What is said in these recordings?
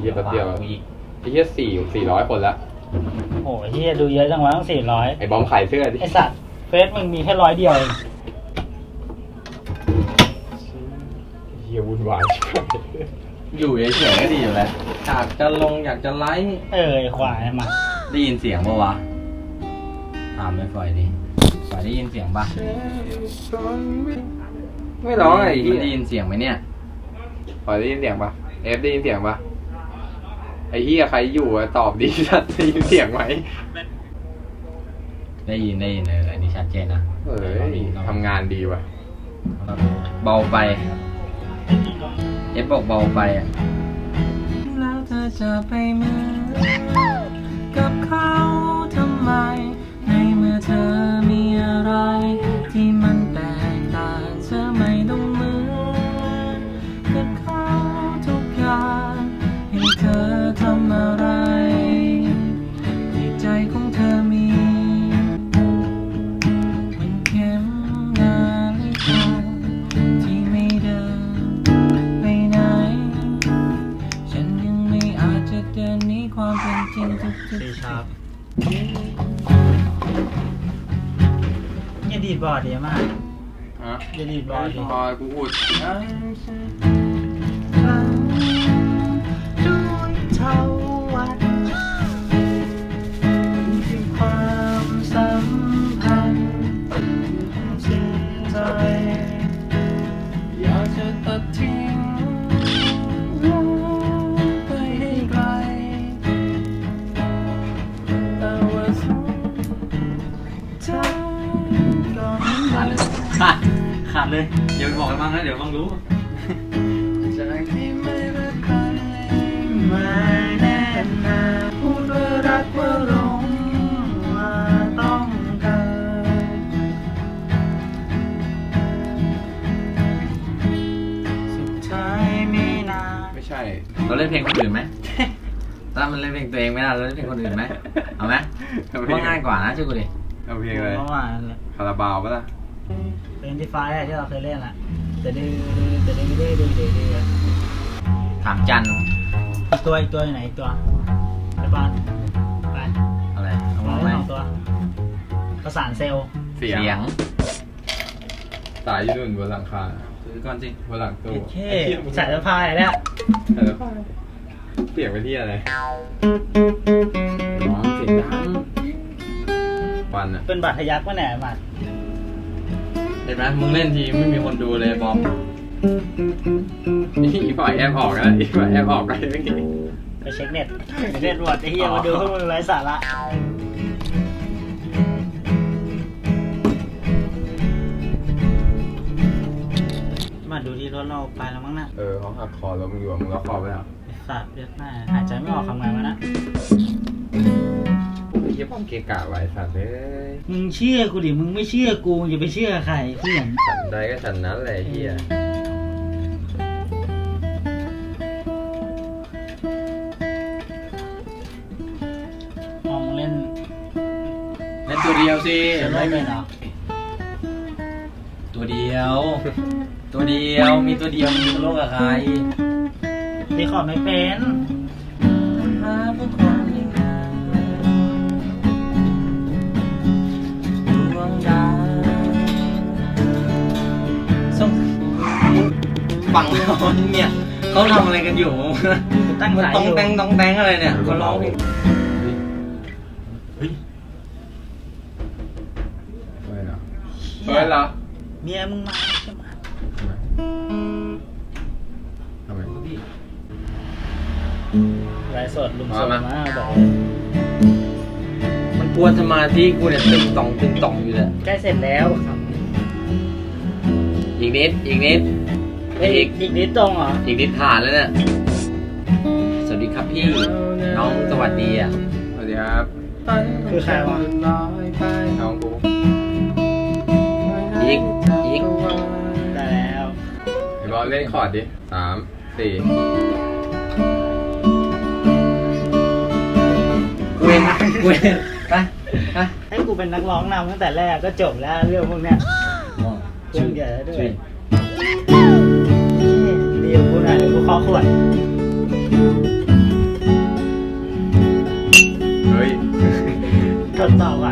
เหี้ยแป๊บเดียวกาอีกไอ้เหี้ยสี่สี่ร้อยคนละโอ้ยเฮียดูเยอะจังวะตั้งสี่ร้อยไอ้บอมขายเสื้อดิไอสัตว์เฟซมึงมีแค่ร้อยเดียวเองเหี้ยวุ่นวายอยู่เฉยๆก็ดีอยู่แล้วอยากจะลงอยากจะไลฟ์เออไอ้ควายมาได้ยินเสียงปะวะถามไม่ฝ่อยดิฝอยได้ยินเสียงปะไม่ร้องไอ้เหี้นได้ยินเสียงไหมเนี่ยพอยได้ยินเสียงปะเอฟได้ยินเสียงปะ ไอ้เหี้ยใครอยู่อะตอบดีชัดได้ยินเสียงไหมได้ยินได้ยินเอออันนี้ชัดเจนนะเอ้ยทำงานดีว่ะ เบาไปเอฟบอกเบาไปอะแล้วเธอจะไปเมื่อกับเขา อย่าดีดบอร์ดดีมากฮะอย่าดีดบอร์ดดิพอกูอุด ยวบ้างรู้จากที่ไม่รักใครมาแน่นาพูดว่ารักว่าหลงว่าต้องการสุดท้ายไม่นานไม่ใช่ เราเล่นเพลงคนอื่นไหมถ้ามันเล่นเพลงตัวเองไม่ได้เราเล่นเพลงคนอื่นไหมเอาไหมเอาเพลงว่าง่ายกว่านะเชื่อกูดิเอาเพลงอะไรเมื่อวานเลยคาราบาวปะล่ะเพลงที่ไฟล์อะที่เราเคยเล่นอะ แต่ดื้อแต่ดื้อดื้อดื้อดื้อดื้อถามจันตัวอีกตัวอยู่ไหนอีกตัวไปบ้านไปอะไรเอาเรามาไหมสองตัว ประสานเซลล์เสียง เสียงสายยืนบนหลังคาซื้อก่อนสิบนหลังตู้เท่ใส่เสื้อผ้าอะไรเนี่ยสายสะพายเสียงไปที่อะไรร้องเสียงดังวันอะเป็นบาดทะยักปะเนี่ยบัด เห็นไหมมึงเล่นทีไม่มีคนดูเลยบอมอีฝ่ายแอบออกแล้วอีฝ่ายแอบออกไปเมื่อกี้ไปเช็คเน็ตเน็ตวอดไอ้เหี้ยมาดูพวกมึงไร้สาระมาดูที่รถเราไปแล้วมั้งนะเออเขาหักคอแล้วมึงอยู่อะมึงล็อกคอไปแล้วไอ้สัตว์เลือดหน้าหายใจไม่ออกทำไงวะนะไอ้ เหี้ยป้อมเกะกะไว้สัตว์เลยมึงเชื่อกูดิ มึงไม่เชื่อกูมึงจะไปเชื่อใครเพื่อนฉันใดก็ฉันนั้นแหละไอ้เหี้ยมองเล่นเล่นตัวเดียวสิจะเล่นเลยเหรอตัวเดียว ตัวเดียวมีตัวเดียวมีโลกกับใครดีคอดไม่เป็น ฟังแล้วเนี่ยเขาทำอะไรกันอยู่ตั้งมันสายต้องอยู่แตงต้องแตงอะไรเนี่ยเขาร้องเพลงเฮ้ยเฮ้ยเหรอเฮ้ยเหรอเมียมึงมาใช่ไหมทำไมไลฟ์สดลุงเอาโซมามาบอกมันกวนสมาธิกูเนี่ยตึงต่องตึงต่องอยู่เลยใกล้เสร็จแล้วอีกนิด อีกนิด เอ้ยอีกอีกนิดตรงเหรออีกนิดผ่านแล้วเนี่ยสวัสดีครับพี่น้องสวัสดีอะสวัสดีครับคือใครวะน้องกูอีกอีกได้แล้วไอ้บอลเล่นคอร์ดดิสามสี่เว้นเว้นไปไปให้กูเป็นนักร้องนำตั้งแต่แรกก็จบแล้วเรื่องพวกเนี้ยชื่อเดี๋ยวด้วย ไดี๋ยวกูเคาขวดเฮ้ย กดต่อไป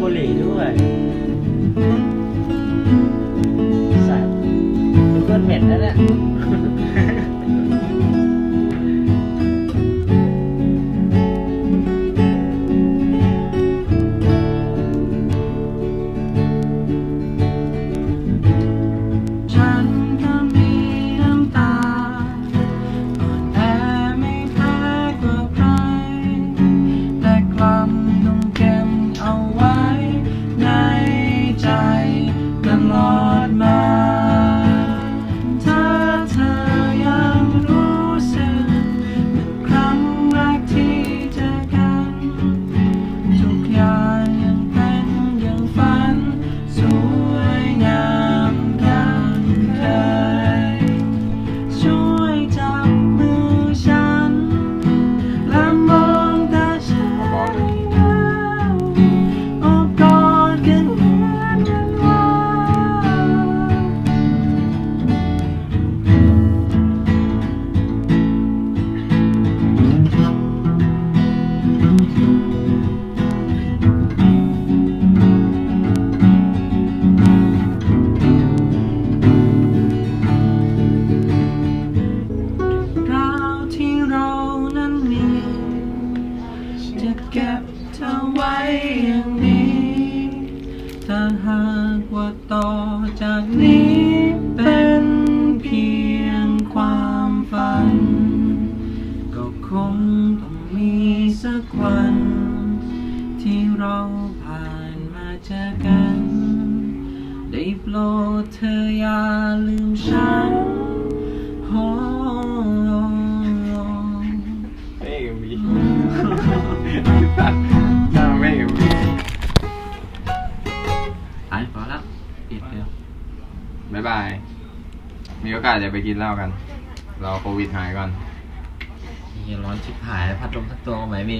บุหรี่ด้วยสัตว์เป็นก้นเหม็ดนะเนี่ย คงต้องมีสักวัน ที่เราผ่านมาเจอกัน ได้โปรดเธออย่าลืมฉันโอ้เฮ้ยมีตาไม่มีอานพอแล้วปเดียวบายบาย มีโอกาสจะไปกินเหล้ากัน รอโควิดหายก่อน เฮียร้อนชิบหายพัดลมทั้งตัวไหมมี